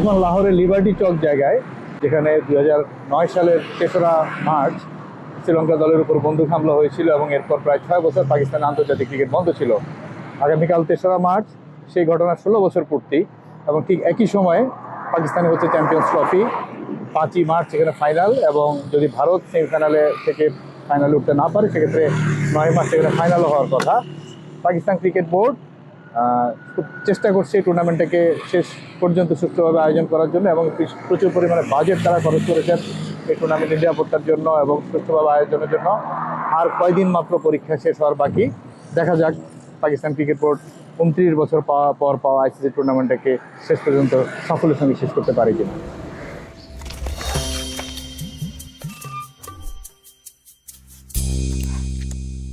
এখন লাহোরের লিবার্টি চক জায়গায়, যেখানে দুই নয় সালের তেসরা মার্চ শ্রীলঙ্কা দলের উপর বন্দুক হামলা হয়েছিল এবং এরপর প্রায় ছয় বছর পাকিস্তান আন্তর্জাতিক ক্রিকেট বন্ধ ছিল। আগামীকাল তেসরা মার্চ সেই ঘটনার ষোলো বছর পূর্তি এবং ঠিক একই সময়ে পাকিস্তানে হচ্ছে চ্যাম্পিয়ন্স ট্রফি পাঁচই মার্চ সেখানে ফাইনাল এবং যদি ভারত সেমিফাইনালে থেকে ফাইনালে উঠতে না পারে, সেক্ষেত্রে নয় মার্চ সেখানে ফাইনালও হওয়ার কথা। পাকিস্তান ক্রিকেট বোর্ড চেষ্টা করছে এই টুর্নামেন্টটাকে শেষ পর্যন্ত সুষ্ঠুভাবে আয়োজন করার জন্য এবং প্রচুর পরিমাণে বাজেট তারা খরচ করেছেন এই টুর্নামেন্টের নিরাপত্তার জন্য এবং সুষ্ঠুভাবে আয়োজনের জন্য। আর কয়দিন মাত্র পরীক্ষা শেষ হওয়ার বাকি? দেখা যাক। পাকিস্তান ক্রিকেট বোর্ড উনত্রিশ বছর পাওয়া পর পাওয়া আইসিসি টুর্নামেন্টটাকে শেষ পর্যন্ত সাফল্যের সঙ্গে শেষ করতে পারে কিনা।